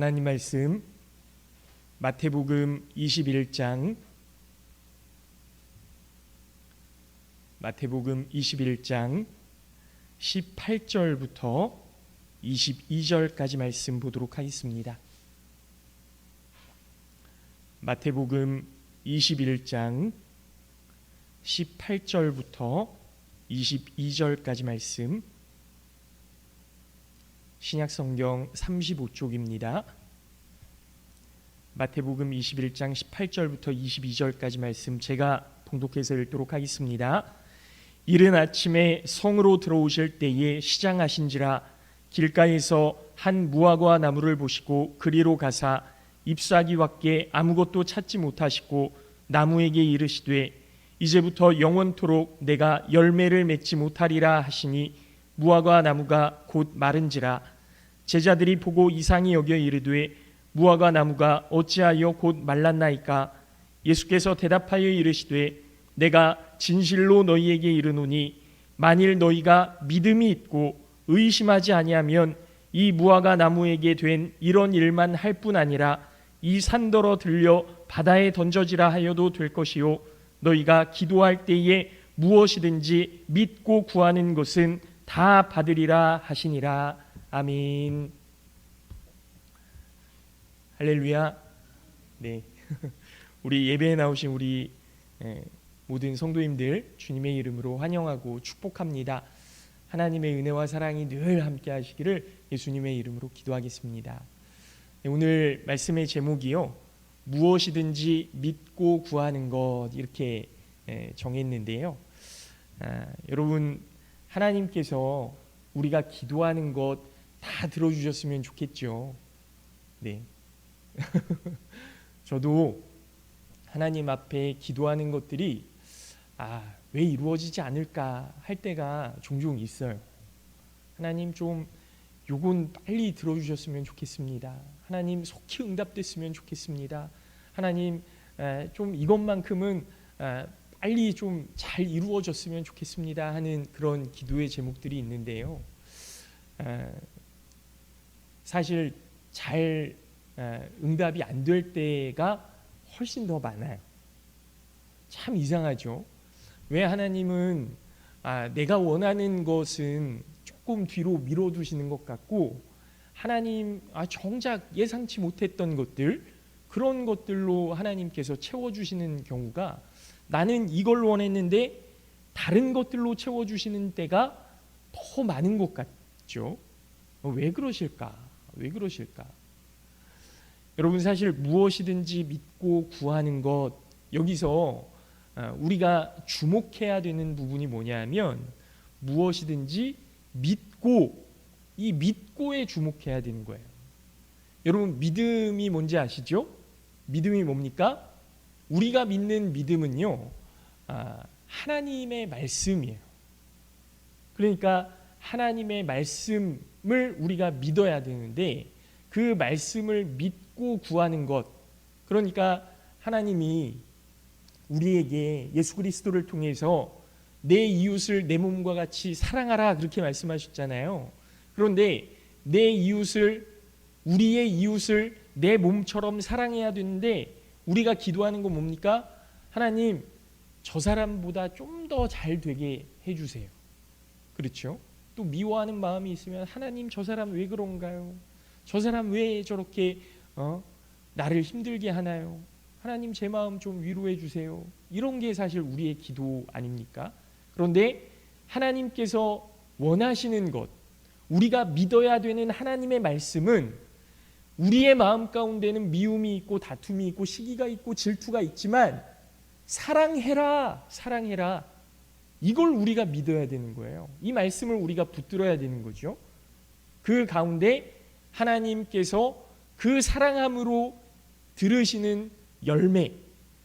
하나님 말씀 마태복음 21장 마태복음 21장 18절부터 22절까지 말씀 보도록 하겠습니다. 마태복음 21장 18절부터 22절까지 말씀 신약 성경 35쪽입니다. 마태복음 21장 18절부터 22절까지 말씀 제가 봉독해서 읽도록 하겠습니다. 이른 아침에 성으로 들어오실 때에 시장하신지라 길가에서 한 무화과 나무를 보시고 그리로 가사 잎사귀 밖에 아무것도 찾지 못하시고 나무에게 이르시되 이제부터 영원토록 내가 열매를 맺지 못하리라 하시니 무화과 나무가 곧 마른지라 제자들이 보고 이상히 여겨 이르되 무화과 나무가 어찌하여 곧 말랐나이까? 예수께서 대답하여 이르시되 내가 진실로 너희에게 이르노니 만일 너희가 믿음이 있고 의심하지 아니하면 이 무화과 나무에게 된 이런 일만 할 뿐 아니라 이 산더러 들려 바다에 던져지라 하여도 될 것이요. 너희가 기도할 때에 무엇이든지 믿고 구하는 것은 다 받으리라 하시니라 아멘 할렐루야 네 우리 예배에 나오신 우리 예, 모든 성도님들 주님의 이름으로 환영하고 축복합니다. 하나님의 은혜와 사랑이 늘 함께 하시기를 예수님의 이름으로 기도하겠습니다. 네, 오늘 말씀의 제목이요. 무엇이든지 믿고 구하는 것 이렇게 예, 정했는데요. 아, 여러분 하나님께서 우리가 기도하는 것 다 들어주셨으면 좋겠죠. 네. 저도 하나님 앞에 기도하는 것들이 아, 왜 이루어지지 않을까 할 때가 종종 있어요. 하나님 좀 요건 빨리 들어주셨으면 좋겠습니다. 하나님 속히 응답됐으면 좋겠습니다. 하나님 좀 이것만큼은 빨리 좀 잘 이루어졌으면 좋겠습니다 하는 그런 기도의 제목들이 있는데요. 사실 잘 응답이 안 될 때가 훨씬 더 많아요. 참 이상하죠. 왜 하나님은 아, 내가 원하는 것은 조금 뒤로 밀어두시는 것 같고 하나님 아, 정작 예상치 못했던 것들 그런 것들로 하나님께서 채워주시는 경우가 나는 이걸 원했는데 다른 것들로 채워주시는 때가 더 많은 것 같죠. 왜 그러실까? 왜 그러실까? 여러분 사실 무엇이든지 믿고 구하는 것 여기서 어, 우리가 주목해야 되는 부분이 뭐냐면 무엇이든지 믿고 이 믿고에 주목해야 되는 거예요. 여러분 믿음이 뭔지 아시죠? 믿음이 뭡니까? 우리가 믿는 믿음은요 아, 하나님의 말씀이에요. 그러니까 하나님의 말씀을 우리가 믿어야 되는데 그 말씀을 믿고 구하는 것 그러니까 하나님이 우리에게 예수 그리스도를 통해서 내 이웃을 내 몸과 같이 사랑하라 그렇게 말씀하셨잖아요. 그런데 내 이웃을 우리의 이웃을 내 몸처럼 사랑해야 되는데 우리가 기도하는 건 뭡니까? 하나님 저 사람보다 좀 더 잘 되게 해 주세요. 그렇죠? 또 미워하는 마음이 있으면 하나님 저 사람 왜 그런가요? 저 사람 왜 저렇게 어? 나를 힘들게 하나요? 하나님 제 마음 좀 위로해 주세요. 이런 게 사실 우리의 기도 아닙니까? 그런데 하나님께서 원하시는 것, 우리가 믿어야 되는 하나님의 말씀은 우리의 마음 가운데는 미움이 있고 다툼이 있고 시기가 있고 질투가 있지만 사랑해라, 사랑해라. 이걸 우리가 믿어야 되는 거예요. 이 말씀을 우리가 붙들어야 되는 거죠. 그 가운데 하나님께서 그 사랑함으로 들으시는 열매,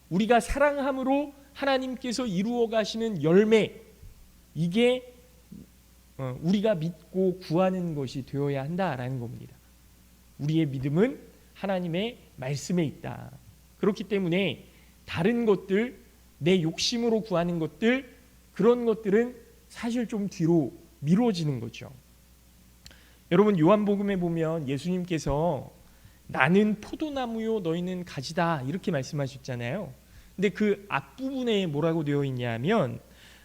우리가 사랑함으로 하나님께서 이루어 가시는 열매, 이게 어, 우리가 믿고 구하는 것이 되어야 한다라는 겁니다. 우리의 믿음은 하나님의 말씀에 있다. 그렇기 때문에 다른 것들, 내 욕심으로 구하는 것들, 그런 것들은 사실 좀 뒤로 미뤄지는 거죠. 여러분 요한복음에 보면 예수님께서 나는 포도나무요 너희는 가지다 이렇게 말씀하셨잖아요. 근데 그 앞부분에 뭐라고 되어 있냐면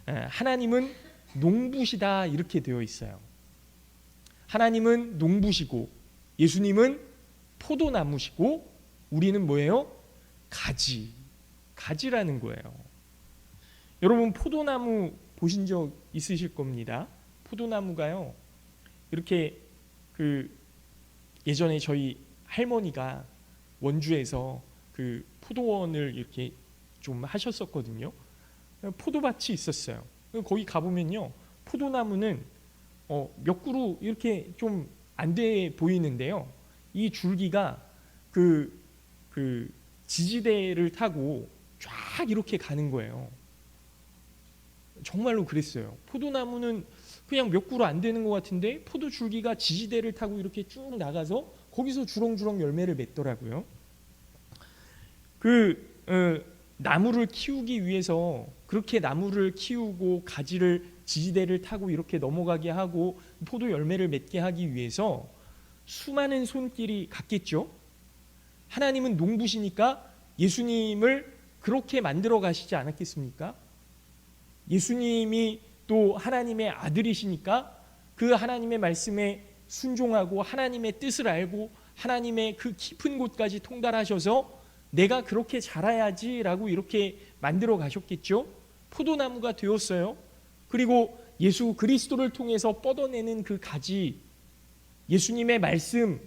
에, 하나님은 농부시다 이렇게 되어 있어요. 하나님은 농부시고 예수님은 포도나무시고 우리는 뭐예요? 가지. 가지라는 거예요. 여러분 포도나무 보신 적 있으실 겁니다. 포도나무가요. 이렇게 그 예전에 저희 할머니가 원주에서 그 포도원을 이렇게 좀 하셨었거든요. 포도밭이 있었어요. 거기 가보면요, 포도나무는 어, 몇 그루 이렇게 좀 안 돼 보이는데요. 이 줄기가 그, 그 지지대를 타고 쫙 이렇게 가는 거예요. 정말로 그랬어요. 포도나무는 그냥 몇 그루 안 되는 것 같은데 포도 줄기가 지지대를 타고 이렇게 쭉 나가서 거기서 주렁주렁 열매를 맺더라고요. 그 어, 나무를 키우기 위해서 그렇게 나무를 키우고 가지를 지지대를 타고 이렇게 넘어가게 하고 포도 열매를 맺게 하기 위해서 수많은 손길이 갔겠죠. 하나님은 농부시니까 예수님을 그렇게 만들어 가시지 않았겠습니까? 예수님이 또 하나님의 아들이시니까 그 하나님의 말씀에 순종하고 하나님의 뜻을 알고 하나님의 그 깊은 곳까지 통달하셔서 내가 그렇게 자라야지라고 이렇게 만들어 가셨겠죠. 포도나무가 되었어요. 그리고 예수 그리스도를 통해서 뻗어내는 그 가지, 예수님의 말씀,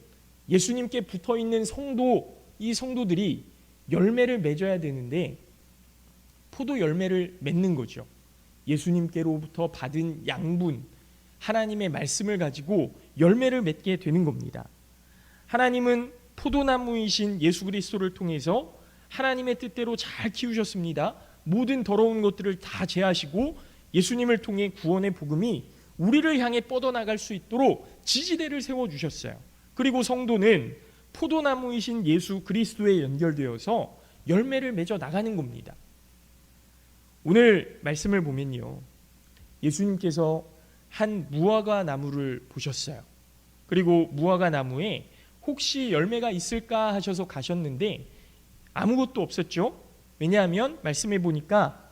예수님께 붙어 있는 성도, 이 성도들이 열매를 맺어야 되는데 포도 열매를 맺는 거죠. 예수님께로부터 받은 양분, 하나님의 말씀을 가지고 열매를 맺게 되는 겁니다. 하나님은 포도나무이신 예수 그리스도를 통해서 하나님의 뜻대로 잘 키우셨습니다. 모든 더러운 것들을 다 제하시고 예수님을 통해 구원의 복음이 우리를 향해 뻗어나갈 수 있도록 지지대를 세워 주셨어요. 그리고 성도는 포도나무이신 예수 그리스도에 연결되어서 열매를 맺어 나가는 겁니다. 오늘 말씀을 보면요. 예수님께서 한 무화과 나무를 보셨어요. 그리고 무화과 나무에 혹시 열매가 있을까 하셔서 가셨는데 아무것도 없었죠. 왜냐하면 말씀해 보니까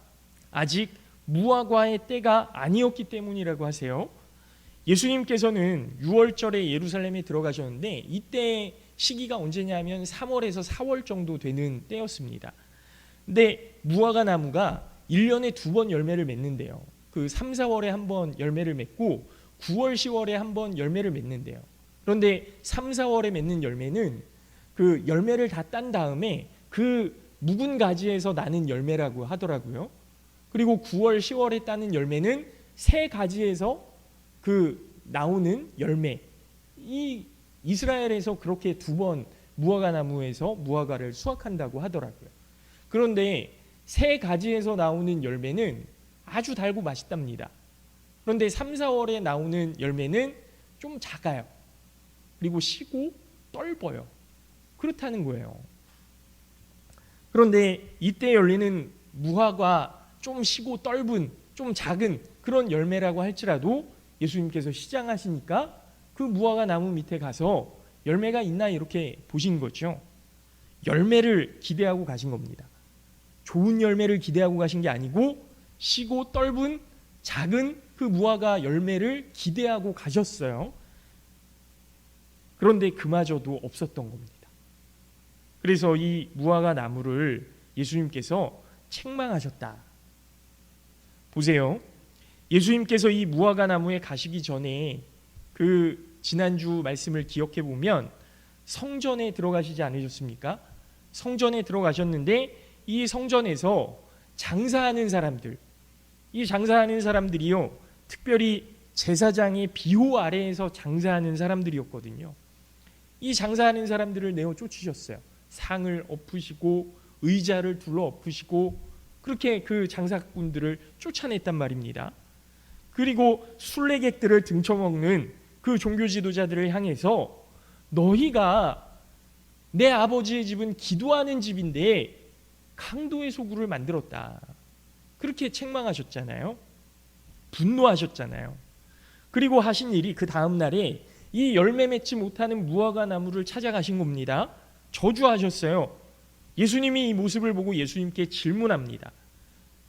아직 무화과의 때가 아니었기 때문이라고 하세요. 예수님께서는 6월절에 예루살렘에 들어가셨는데 이때 시기가 언제냐면 3월에서 4월 정도 되는 때였습니다. 근데 무화과 나무가 1년에 두 번 열매를 맺는데요. 그 3, 4월에 한 번 열매를 맺고 9월, 10월에 한 번 열매를 맺는데요. 그런데 3, 4월에 맺는 열매는 그 열매를 다 딴 다음에 그 묵은 가지에서 나는 열매라고 하더라고요. 그리고 9월, 10월에 따는 열매는 새 가지에서 그 나오는 열매. 이 이스라엘에서 그렇게 두 번 무화과 나무에서 무화과를 수확한다고 하더라고요. 그런데 새 가지에서 나오는 열매는 아주 달고 맛있답니다. 그런데 3, 4월에 나오는 열매는 좀 작아요. 그리고 시고 떫어요. 그렇다는 거예요. 그런데 이때 열리는 무화과 좀 시고 떫은 좀 작은 그런 열매라고 할지라도 예수님께서 시장하시니까 그 무화과 나무 밑에 가서 열매가 있나 이렇게 보신 거죠. 열매를 기대하고 가신 겁니다. 좋은 열매를 기대하고 가신 게 아니고 시고 떫은 작은 그 무화과 열매를 기대하고 가셨어요. 그런데 그마저도 없었던 겁니다. 그래서 이 무화과 나무를 예수님께서 책망하셨다. 보세요. 예수님께서 이 무화과 나무에 가시기 전에 그 지난주 말씀을 기억해 보면 성전에 들어가시지 않으셨습니까? 성전에 들어가셨는데 이 성전에서 장사하는 사람들, 이 장사하는 사람들이요, 특별히 제사장의 비호 아래에서 장사하는 사람들이었거든요. 이 장사하는 사람들을 내어 쫓으셨어요. 상을 엎으시고 의자를 둘러 엎으시고 그렇게 그 장사꾼들을 쫓아냈단 말입니다. 그리고 순례객들을 등쳐먹는 그 종교 지도자들을 향해서 너희가 내 아버지의 집은 기도하는 집인데 강도의 소굴을 만들었다. 그렇게 책망하셨잖아요. 분노하셨잖아요. 그리고 하신 일이 그 다음 날에 이 열매 맺지 못하는 무화과 나무를 찾아가신 겁니다. 저주하셨어요. 예수님이 이 모습을 보고 예수님께 질문합니다.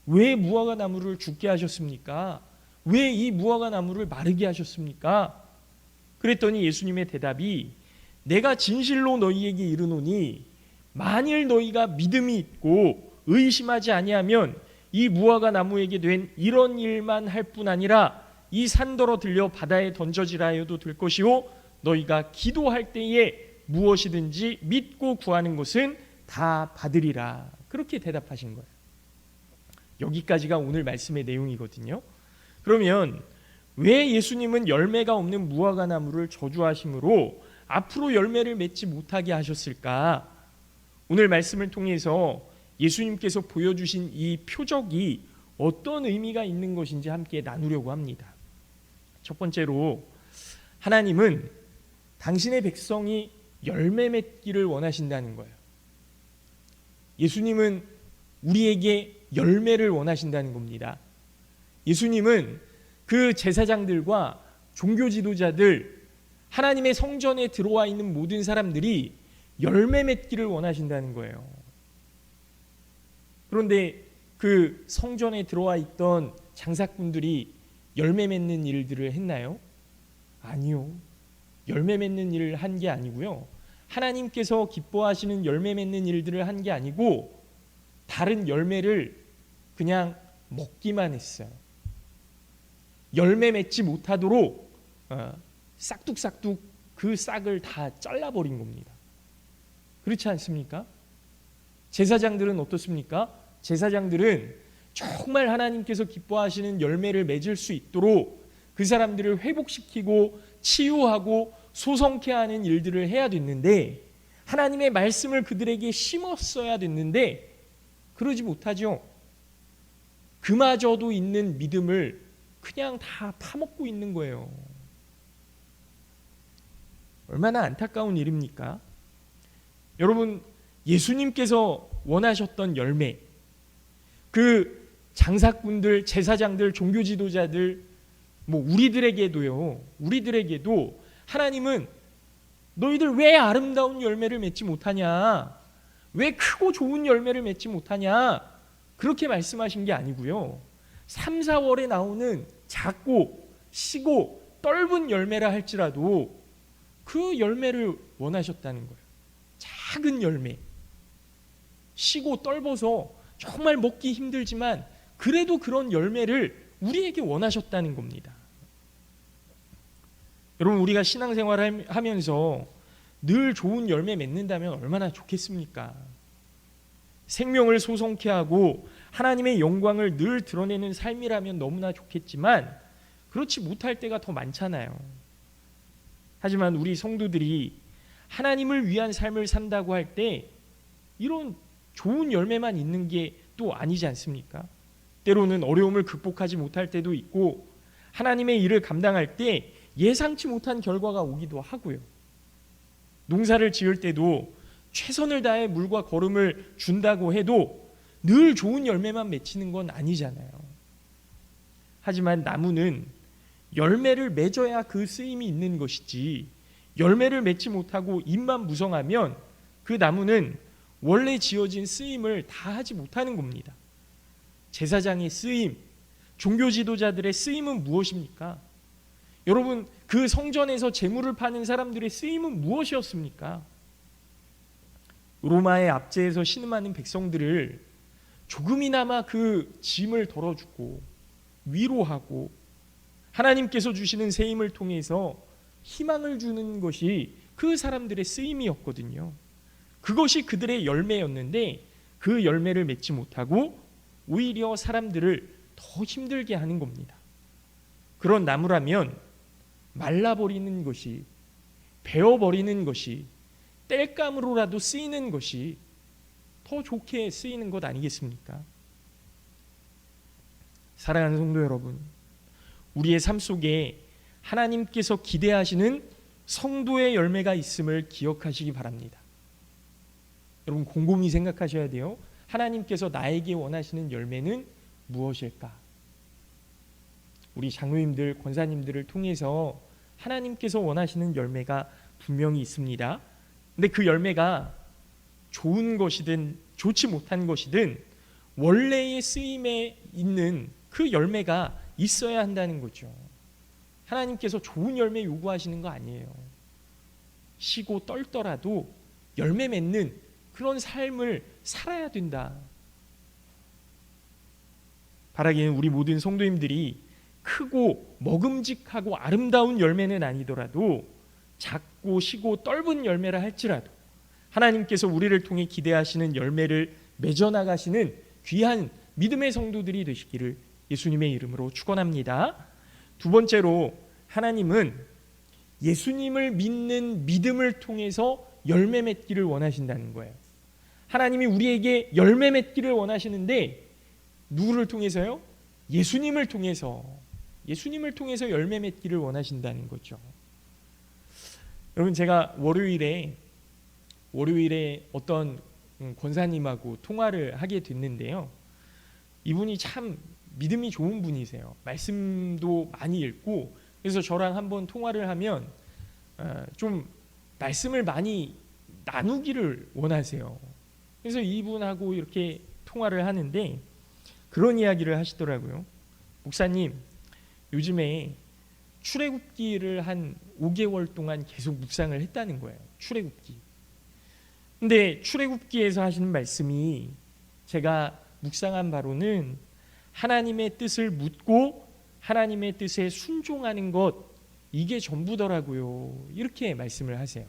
왜 무화과 나무를 죽게 하셨습니까? 왜 이 무화과 나무를 마르게 하셨습니까? 그랬더니 예수님의 대답이 내가 진실로 너희에게 이르노니 만일 너희가 믿음이 있고 의심하지 아니하면 이 무화과 나무에게 된 이런 일만 할 뿐 아니라 이 산더러 들려 바다에 던져지라 해도 될 것이요 너희가 기도할 때에 무엇이든지 믿고 구하는 것은 다 받으리라 그렇게 대답하신 거예요. 여기까지가 오늘 말씀의 내용이거든요. 그러면 왜 예수님은 열매가 없는 무화과 나무를 저주하심으로 앞으로 열매를 맺지 못하게 하셨을까? 오늘 말씀을 통해서 예수님께서 보여주신 이 표적이 어떤 의미가 있는 것인지 함께 나누려고 합니다. 첫 번째로 하나님은 당신의 백성이 열매 맺기를 원하신다는 거예요. 예수님은 우리에게 열매를 원하신다는 겁니다. 예수님은 그 제사장들과 종교 지도자들 하나님의 성전에 들어와 있는 모든 사람들이 열매 맺기를 원하신다는 거예요. 그런데 그 성전에 들어와 있던 장사꾼들이 열매 맺는 일들을 했나요? 아니요. 열매 맺는 일을 한 게 아니고요. 하나님께서 기뻐하시는 열매 맺는 일들을 한 게 아니고 다른 열매를 그냥 먹기만 했어요. 열매 맺지 못하도록 어, 싹둑싹둑 그 싹을 다 잘라버린 겁니다. 그렇지 않습니까? 제사장들은 어떻습니까? 제사장들은 정말 하나님께서 기뻐하시는 열매를 맺을 수 있도록 그 사람들을 회복시키고 치유하고 소성케 하는 일들을 해야 됐는데 하나님의 말씀을 그들에게 심었어야 됐는데 그러지 못하죠. 그마저도 있는 믿음을 그냥 다 파먹고 있는 거예요. 얼마나 안타까운 일입니까? 여러분, 예수님께서 원하셨던 열매, 그 장사꾼들, 제사장들, 종교 지도자들, 뭐 우리들에게도요, 우리들에게도 하나님은 너희들 왜 아름다운 열매를 맺지 못하냐? 왜 크고 좋은 열매를 맺지 못하냐? 그렇게 말씀하신 게 아니고요. 3, 4월에 나오는 작고 시고 떫은 열매라 할지라도 그 열매를 원하셨다는 거예요. 작은 열매. 시고 떫어서 정말 먹기 힘들지만 그래도 그런 열매를 우리에게 원하셨다는 겁니다. 여러분 우리가 신앙생활을 하면서 늘 좋은 열매 맺는다면 얼마나 좋겠습니까? 생명을 소성케 하고 하나님의 영광을 늘 드러내는 삶이라면 너무나 좋겠지만 그렇지 못할 때가 더 많잖아요. 하지만 우리 성도들이 하나님을 위한 삶을 산다고 할 때 이런 좋은 열매만 있는 게 또 아니지 않습니까? 때로는 어려움을 극복하지 못할 때도 있고 하나님의 일을 감당할 때 예상치 못한 결과가 오기도 하고요. 농사를 지을 때도 최선을 다해 물과 거름을 준다고 해도 늘 좋은 열매만 맺히는 건 아니잖아요. 하지만 나무는 열매를 맺어야 그 쓰임이 있는 것이지 열매를 맺지 못하고 잎만 무성하면 그 나무는 원래 지어진 쓰임을 다 하지 못하는 겁니다. 제사장의 쓰임, 종교 지도자들의 쓰임은 무엇입니까? 여러분, 그 성전에서 재물을 파는 사람들의 쓰임은 무엇이었습니까? 로마의 압제에서 신음하는 백성들을 조금이나마 그 짐을 덜어주고 위로하고 하나님께서 주시는 새 힘을 통해서 희망을 주는 것이 그 사람들의 쓰임이었거든요. 그것이 그들의 열매였는데 그 열매를 맺지 못하고 오히려 사람들을 더 힘들게 하는 겁니다. 그런 나무라면 말라버리는 것이 베어버리는 것이 땔감으로라도 쓰이는 것이 더 좋게 쓰이는 것 아니겠습니까? 사랑하는 성도 여러분, 우리의 삶 속에 하나님께서 기대하시는 성도의 열매가 있음을 기억하시기 바랍니다. 여러분 곰곰이 생각하셔야 돼요. 하나님께서 나에게 원하시는 열매는 무엇일까? 우리 장로님들, 권사님들을 통해서 하나님께서 원하시는 열매가 분명히 있습니다. 근데 그 열매가 좋은 것이든 좋지 못한 것이든 원래의 쓰임에 있는 그 열매가 있어야 한다는 거죠. 하나님께서 좋은 열매 요구하시는 거 아니에요. 쉬고 떨더라도 열매 맺는 그런 삶을 살아야 된다. 바라기는 우리 모든 성도님들이 크고 먹음직하고 아름다운 열매는 아니더라도 작고 시고 떫은 열매라 할지라도 하나님께서 우리를 통해 기대하시는 열매를 맺어 나가시는 귀한 믿음의 성도들이 되시기를 예수님의 이름으로 축원합니다. 두 번째로 하나님은 예수님을 믿는 믿음을 통해서 열매 맺기를 원하신다는 거예요. 하나님이 우리에게 열매 맺기를 원하시는데 누구를 통해서요? 예수님을 통해서 예수님을 통해서 열매 맺기를 원하신다는 거죠. 여러분 제가 월요일에 월요일에 어떤 음, 권사님하고 통화를 하게 됐는데요. 이분이 참 믿음이 좋은 분이세요. 말씀도 많이 읽고 그래서 저랑 한번 통화를 하면 어, 좀 말씀을 많이 나누기를 원하세요. 그래서 이분하고 이렇게 통화를 하는데 그런 이야기를 하시더라고요. 목사님, 요즘에 출애굽기를 한 5개월 동안 계속 묵상을 했다는 거예요. 출애굽기. 근데 출애굽기에서 하시는 말씀이 제가 묵상한 바로는 하나님의 뜻을 묻고 하나님의 뜻에 순종하는 것 이게 전부더라고요. 이렇게 말씀을 하세요.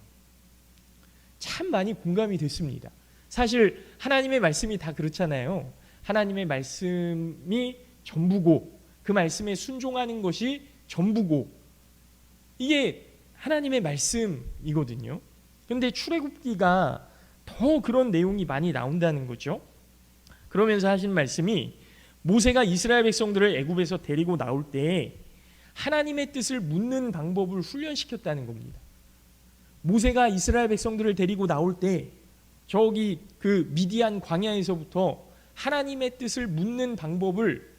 참 많이 공감이 됐습니다. 사실 하나님의 말씀이 다 그렇잖아요. 하나님의 말씀이 전부고 그 말씀에 순종하는 것이 전부고 이게 하나님의 말씀이거든요. 근데 출애굽기가 더 그런 내용이 많이 나온다는 거죠. 그러면서 하신 말씀이 모세가 이스라엘 백성들을 애굽에서 데리고 나올 때 하나님의 뜻을 묻는 방법을 훈련시켰다는 겁니다. 모세가 이스라엘 백성들을 데리고 나올 때 저기 그 미디안 광야에서부터 하나님의 뜻을 묻는 방법을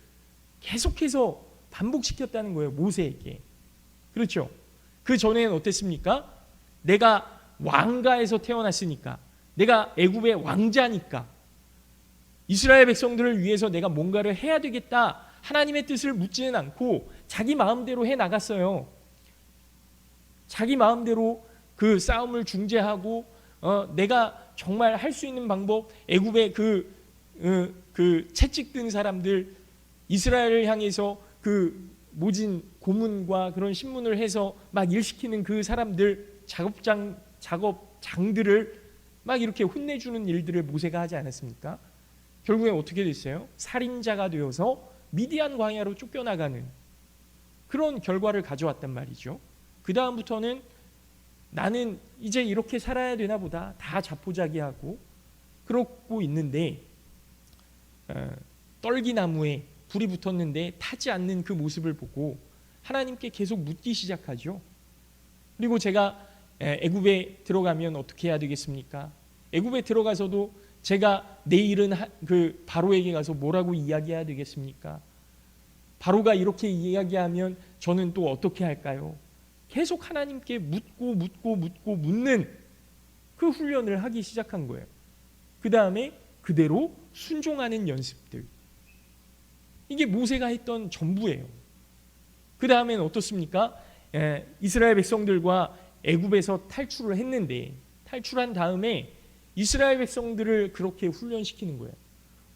계속해서 반복시켰다는 거예요. 모세에게. 그렇죠? 그 전에는 어땠습니까? 내가 왕가에서 태어났으니까 내가 애굽의 왕자니까 이스라엘 백성들을 위해서 내가 뭔가를 해야 되겠다. 하나님의 뜻을 묻지는 않고 자기 마음대로 해 나갔어요. 자기 마음대로 그 싸움을 중재하고 어, 내가 정말 할 수 있는 방법 애굽의 그, 어, 그 채찍 든 사람들 이스라엘을 향해서 그 모진 고문과 그런 신문을 해서 막 일시키는 그 사람들 작업장 작업장들을 막 이렇게 혼내주는 일들을 모세가 하지 않았습니까? 결국에 어떻게 됐어요? 살인자가 되어서 미디안 광야로 쫓겨나가는 그런 결과를 가져왔단 말이죠. 그 다음부터는 나는 이제 이렇게 살아야 되나 보다 다 자포자기하고 그러고 있는데 어, 떨기나무에 불이 붙었는데 타지 않는 그 모습을 보고 하나님께 계속 묻기 시작하죠. 그리고 제가 애굽에 들어가면 어떻게 해야 되겠습니까? 애굽에 들어가서도 제가 내일은 그 바로에게 가서 뭐라고 이야기해야 되겠습니까? 바로가 이렇게 이야기하면 저는 또 어떻게 할까요? 계속 하나님께 묻고 묻고 묻고 묻는 그 훈련을 하기 시작한 거예요. 그 다음에 그대로 순종하는 연습들. 이게 모세가 했던 전부예요. 그 다음에는 어떻습니까? 예, 이스라엘 백성들과 애굽에서 탈출을 했는데 탈출한 다음에 이스라엘 백성들을 그렇게 훈련시키는 거예요.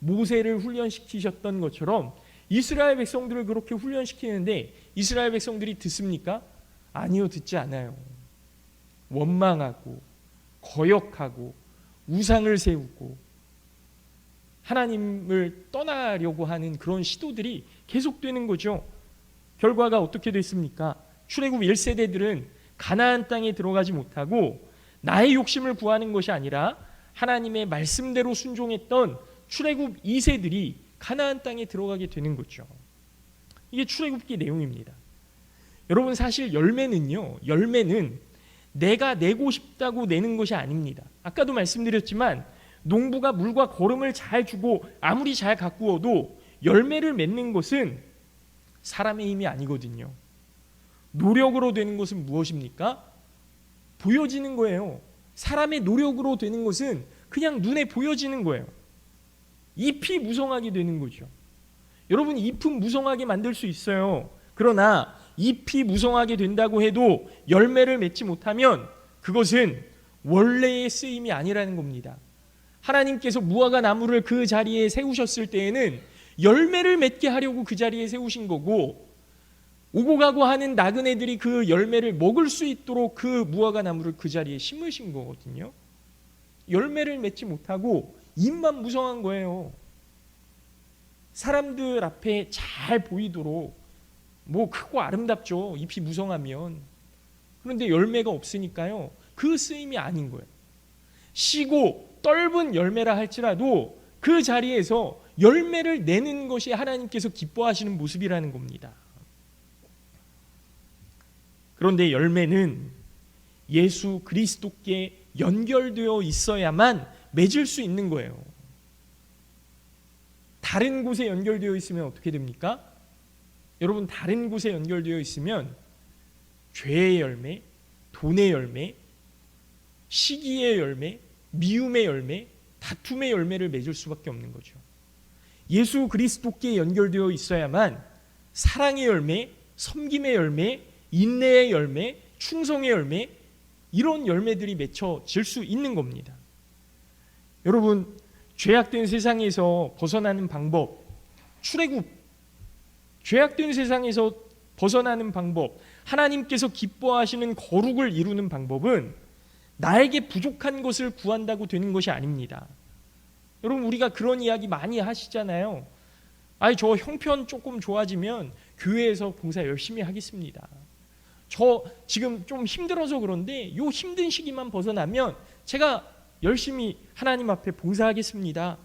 모세를 훈련시키셨던 것처럼 이스라엘 백성들을 그렇게 훈련시키는데 이스라엘 백성들이 듣습니까? 아니요, 듣지 않아요. 원망하고 거역하고 우상을 세우고 하나님을 떠나려고 하는 그런 시도들이 계속되는 거죠. 결과가 어떻게 됐습니까? 출애굽 1세대들은 가나안 땅에 들어가지 못하고 나의 욕심을 구하는 것이 아니라 하나님의 말씀대로 순종했던 출애굽 2세들이 가나안 땅에 들어가게 되는 거죠. 이게 출애굽기 내용입니다. 여러분 사실 열매는요. 열매는 내가 내고 싶다고 내는 것이 아닙니다. 아까도 말씀드렸지만 농부가 물과 거름을 잘 주고 아무리 잘 가꾸어도 열매를 맺는 것은 사람의 힘이 아니거든요. 노력으로 되는 것은 무엇입니까? 보여지는 거예요. 사람의 노력으로 되는 것은 그냥 눈에 보여지는 거예요. 잎이 무성하게 되는 거죠. 여러분 잎은 무성하게 만들 수 있어요. 그러나 잎이 무성하게 된다고 해도 열매를 맺지 못하면 그것은 원래의 쓰임이 아니라는 겁니다. 하나님께서 무화과 나무를 그 자리에 세우셨을 때에는 열매를 맺게 하려고 그 자리에 세우신 거고 오고 가고 하는 나그네들이 그 열매를 먹을 수 있도록 그 무화과 나무를 그 자리에 심으신 거거든요. 열매를 맺지 못하고 잎만 무성한 거예요. 사람들 앞에 잘 보이도록 뭐 크고 아름답죠. 잎이 무성하면. 그런데 열매가 없으니까요. 그 쓰임이 아닌 거예요. 시고 떫은 열매라 할지라도 그 자리에서 열매를 내는 것이 하나님께서 기뻐하시는 모습이라는 겁니다. 그런데 열매는 예수 그리스도께 연결되어 있어야만 맺을 수 있는 거예요. 다른 곳에 연결되어 있으면 어떻게 됩니까? 여러분 다른 곳에 연결되어 있으면 죄의 열매, 돈의 열매, 시기의 열매, 미움의 열매, 다툼의 열매를 맺을 수밖에 없는 거죠. 예수 그리스도께 연결되어 있어야만 사랑의 열매, 섬김의 열매, 인내의 열매, 충성의 열매 이런 열매들이 맺혀질 수 있는 겁니다. 여러분 죄악된 세상에서 벗어나는 방법 출애굽 죄악된 세상에서 벗어나는 방법 하나님께서 기뻐하시는 거룩을 이루는 방법은 나에게 부족한 것을 구한다고 되는 것이 아닙니다. 여러분 우리가 그런 이야기 많이 하시잖아요. 아니 저 형편 조금 좋아지면 교회에서 봉사 열심히 하겠습니다. 저 지금 좀 힘들어서 그런데 요 힘든 시기만 벗어나면 제가 열심히 하나님 앞에 봉사하겠습니다.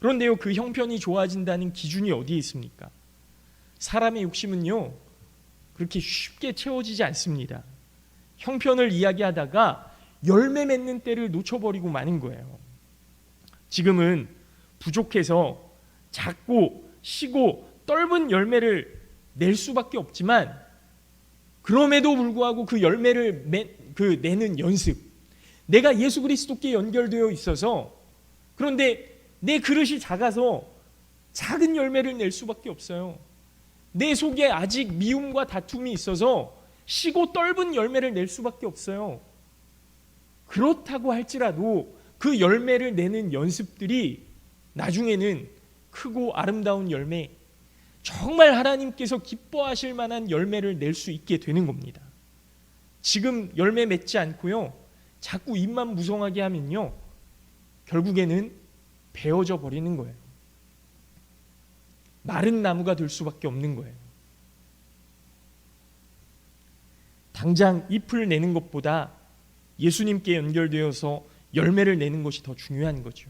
그런데요 그 형편이 좋아진다는 기준이 어디에 있습니까? 사람의 욕심은요 그렇게 쉽게 채워지지 않습니다. 형편을 이야기하다가 열매 맺는 때를 놓쳐버리고 마는 거예요. 지금은 부족해서 작고 시고 떫은 열매를 낼 수밖에 없지만 그럼에도 불구하고 그 열매를 매, 그 내는 연습 내가 예수 그리스도께 연결되어 있어서 그런데 내 그릇이 작아서 작은 열매를 낼 수밖에 없어요. 내 속에 아직 미움과 다툼이 있어서 시고 떫은 열매를 낼 수밖에 없어요. 그렇다고 할지라도 그 열매를 내는 연습들이 나중에는 크고 아름다운 열매, 정말 하나님께서 기뻐하실 만한 열매를 낼 수 있게 되는 겁니다. 지금 열매 맺지 않고요. 자꾸 입만 무성하게 하면요. 결국에는 베어져 버리는 거예요. 마른 나무가 될 수밖에 없는 거예요. 당장 잎을 내는 것보다 예수님께 연결되어서 열매를 내는 것이 더 중요한 거죠.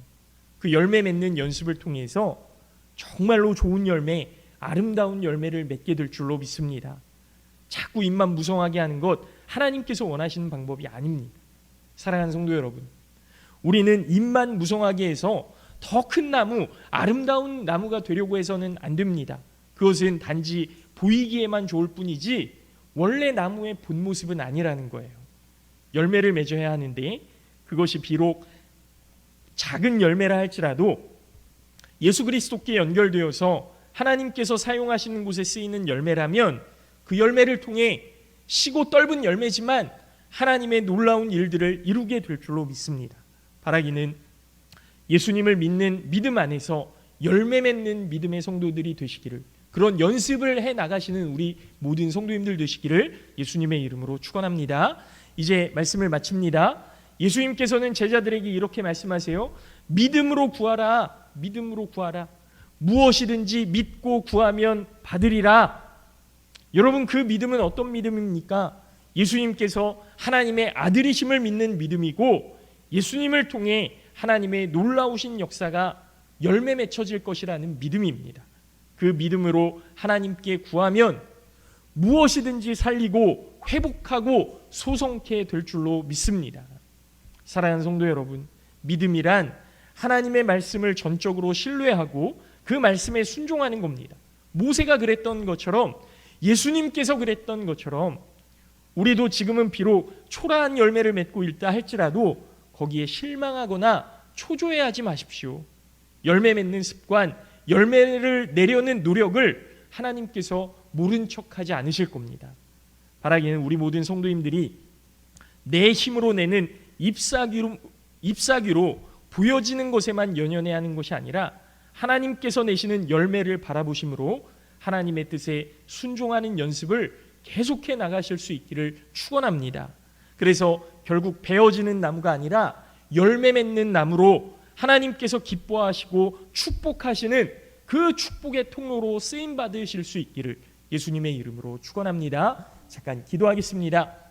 그 열매 맺는 연습을 통해서 정말로 좋은 열매, 아름다운 열매를 맺게 될 줄로 믿습니다. 자꾸 입만 무성하게 하는 것 하나님께서 원하시는 방법이 아닙니다. 사랑하는 성도 여러분, 우리는 입만 무성하게 해서 더 큰 나무, 아름다운 나무가 되려고 해서는 안 됩니다. 그것은 단지 보이기에만 좋을 뿐이지 원래 나무의 본 모습은 아니라는 거예요. 열매를 맺어야 하는데 그것이 비록 작은 열매라 할지라도 예수 그리스도께 연결되어서 하나님께서 사용하시는 곳에 쓰이는 열매라면 그 열매를 통해 시고 떫은 열매지만 하나님의 놀라운 일들을 이루게 될 줄로 믿습니다. 바라기는 예수님을 믿는 믿음 안에서 열매 맺는 믿음의 성도들이 되시기를 그런 연습을 해 나가시는 우리 모든 성도님들 되시기를 예수님의 이름으로 축원합니다. 이제 말씀을 마칩니다. 예수님께서는 제자들에게 이렇게 말씀하세요. 믿음으로 구하라. 믿음으로 구하라. 무엇이든지 믿고 구하면 받으리라. 여러분 그 믿음은 어떤 믿음입니까? 예수님께서 하나님의 아들이심을 믿는 믿음이고 예수님을 통해 하나님의 놀라우신 역사가 열매 맺혀질 것이라는 믿음입니다. 그 믿음으로 하나님께 구하면 무엇이든지 살리고 회복하고 소성케 될 줄로 믿습니다. 사랑하는 성도 여러분, 믿음이란 하나님의 말씀을 전적으로 신뢰하고 그 말씀에 순종하는 겁니다. 모세가 그랬던 것처럼 예수님께서 그랬던 것처럼 우리도 지금은 비록 초라한 열매를 맺고 있다 할지라도 거기에 실망하거나 초조해하지 마십시오. 열매 맺는 습관, 열매를 내려는 노력을 하나님께서 모른 척하지 않으실 겁니다. 바라기는 우리 모든 성도님들이 내 힘으로 내는 잎사귀로, 잎사귀로 보여지는 것에만 연연해 하는 것이 아니라 하나님께서 내시는 열매를 바라보심으로 하나님의 뜻에 순종하는 연습을 계속해 나가실 수 있기를 축원합니다. 그래서 결국 베어지는 나무가 아니라 열매 맺는 나무로 하나님께서 기뻐하시고 축복하시는 그 축복의 통로로 쓰임 받으실 수 있기를 예수님의 이름으로 축원합니다. 잠깐 기도하겠습니다.